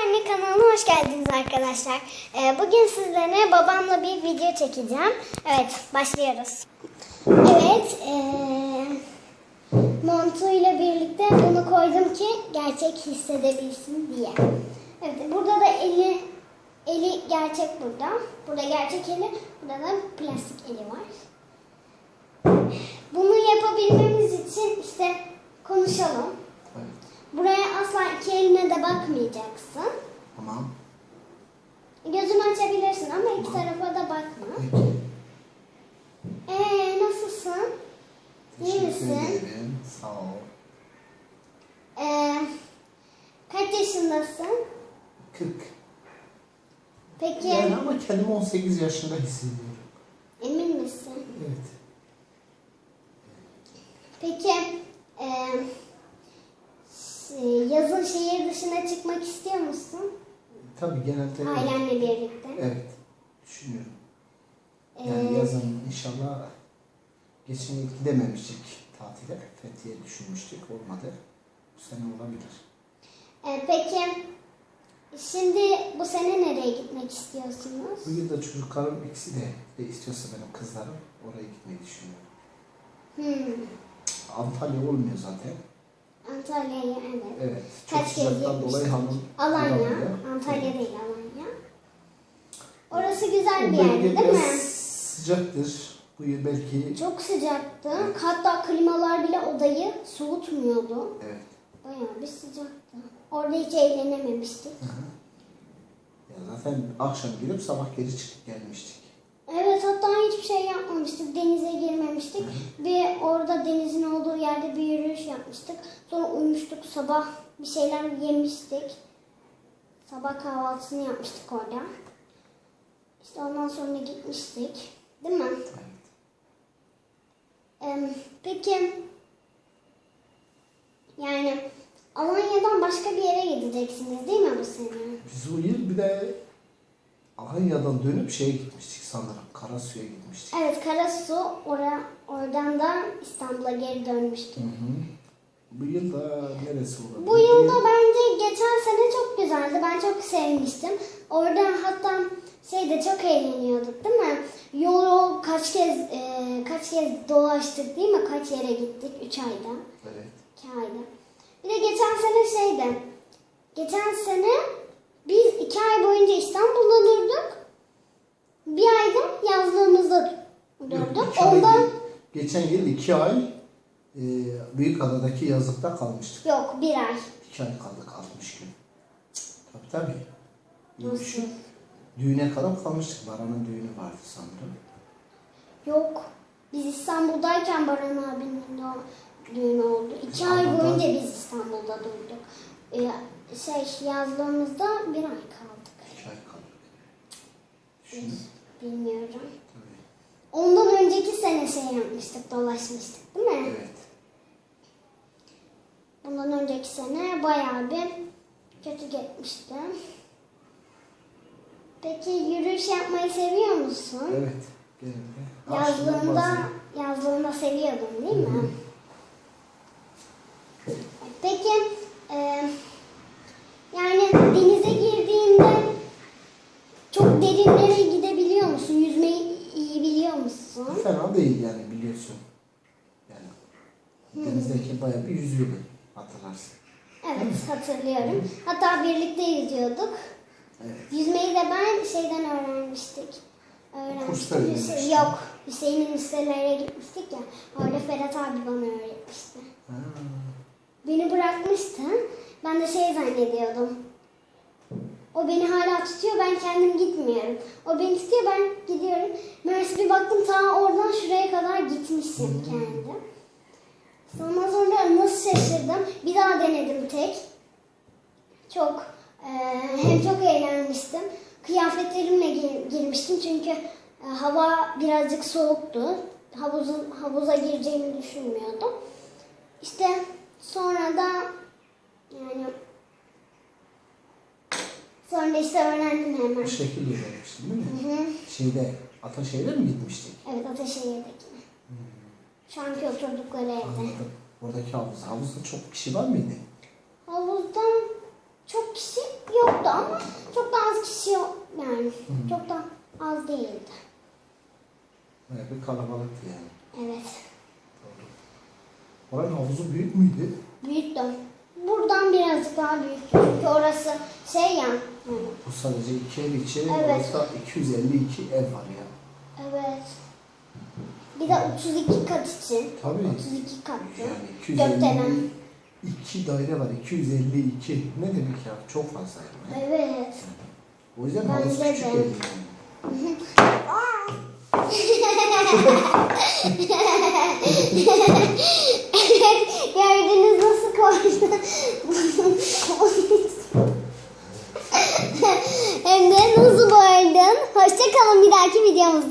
Anne kanalına hoş geldiniz arkadaşlar. Ee, bugün sizlere babamla bir video çekeceğim. Evet, başlıyoruz. Evet, ee, montuyla birlikte bunu koydum ki gerçek hissedebilsin diye. Evet, burada da eli eli gerçek burada. Burada gerçek eli, burada da plastik eli var. Bunu yapabilmemiz için işte konuşalım. Asla iki eline de bakmayacaksın. Tamam. Gözünü açabilirsin ama iki tarafa da bakma. Peki. Ee nasılsın? İyi misin? ederim. Sağ ol. Ee, kaç yaşındasın? 40. Peki Yani ama kendimi 18 yaşında hissediyorum. emin misin? Evet. Peki şey, yazın şehir dışına çıkmak istiyor musun? Tabii genelde. Ailenle birlikte. Evet. Düşünüyorum. Ee, Yani yazın inşallah geçen yıl gidememiştik tatile. Fethiye düşünmüştük. Olmadı. Bu sene olabilir. ee, peki şimdi bu sene nereye gitmek istiyorsunuz? Bu yıl da çocuklarım ikisi de, de istiyorsa benim kızlarım oraya gitmeyi düşünüyorum. Hmm, Antalya olmuyor zaten. Antalya'ya evet. Evet. Çok Kaç sıcaktan dolayı hanım Alanya. Antalya değil Alanya. Orası güzel bir yerdi bölge değil mi? sıcaktır. Bu yıl belki Çok sıcaktı. Hatta klimalar bile odayı soğutmuyordu. evet. Bayağı bir sıcaktı. Orada hiç eğlenememiştik. Hı hı. Ya zaten akşam girip sabah geri çıkıp gelmiştik. Evet hatta hiçbir şey yapmamıştık. Denize girmemiştik. Denizin olduğu yerde bir yürüyüş yapmıştık. Sonra uyumuştuk. Sabah bir şeyler yemiştik. Sabah kahvaltısını yapmıştık orada. İşte ondan sonra gitmiştik. Değil mi? Evet. Em, peki yani Alanya'dan başka bir yere gideceksiniz değil mi bu sene? Biz o yıl bir de Alanya'dan dönüp şeye gitmiştik sanırım. Karasu'ya gitmiştik. Evet Karasu ora, oradan da İstanbul'a geri Hı dönmüştük. hı. Bu yıl da neresi olabilir? Bu yılda bence geçen sene çok güzeldi. Ben çok sevmiştim. Orada hatta şeyde çok eğleniyorduk değil mi? Yol yol kaç kez e, kaç kez dolaştık değil mi? Kaç yere gittik? Üç ayda. Evet. İki ayda. Bir de geçen sene şeydi. Geçen sene biz iki ay boyunca İstanbul'da durduk. Bir ayda yazlığımızda durduk. Ay Ondan değil. Geçen yıl iki ay e, Büyükada'daki yazlıkta kalmıştık. yok bir ay. İki ay kaldık 60 gün. Tabii tabii. Nasıl? Düğüne kadar kalmıştık. Baran'ın düğünü vardı sanırım. Yok. Biz İstanbul'dayken Baran abinin düğünü oldu. İki ay Ama boyunca biz İstanbul'da durduk. Ee, şey yazlığımızda bir ay kaldık. İki ay kaldık. Bilmiyorum. Tabii. Ondan önceki sene şey yapmıştık, dolaşmıştık değil mi? Evet. Bundan önceki sene bayağı bir kötü gitmişti. Peki yürüyüş yapmayı seviyor musun? Evet. Yazlığında, yazlığında seviyordun değil mi? Peki e, yani musun? Fena değil yani biliyorsun. Yani denizdeki bayağı bir yüzüyordum hatırlarsın. Evet hatırlıyorum. Hatta birlikte yüzüyorduk. Evet. Yüzmeyi de ben şeyden öğrenmiştik. Kurslar Öğrenmiştim. gitmiştin. Hüseyin, yok. Hüseyin'in listelere gitmiştik ya. Orada Ferhat abi bana öğretmişti. Ha. Beni bırakmıştı. Ben de şey zannediyordum. O beni hala tutuyor, ben kendim gitmiyorum. O beni tutuyor, ben gidiyorum. Meğerse bir baktım ta oradan şuraya kadar gitmişim kendim. Ondan sonra nasıl şaşırdım. Bir daha denedim tek. Çok eee, hem çok eğlenmiştim. Kıyafetlerimle gir- girmiştim çünkü e, hava birazcık soğuktu. Havuzun havuza gireceğimi düşünmüyordum. İşte sonra da yani sonra işte öğrendim hemen. Bu şekilde öğrenmiştin değil mi? Hı hı. Şeyde, Ataşehir'e mi gitmiştik? Evet Ataşehir'deki. Şu anki oturdukları evde. Anladım. Oradaki havuz. Havuzda çok kişi var mıydı? Havuzdan çok kişi yoktu ama çok da az kişi yani çok da az değildi. Bayağı bir kalabalıktı yani. Evet. Doğru. Oranın havuzu büyük müydü? Büyüktüm. Buradan birazcık daha büyük. Çünkü orası şey ya. Bu sadece iki ev içi, Evet. orası da 252 ev var ya. Evet. Bir de 32 kat için. Tabii. 32 katlı. Yani Gökdelen. 252 daire var, 252. Ne demek ya? Çok fazla yani. Evet. O yüzden havuz küçük ev yani. Hoşçakalın bir dahaki videomuzda.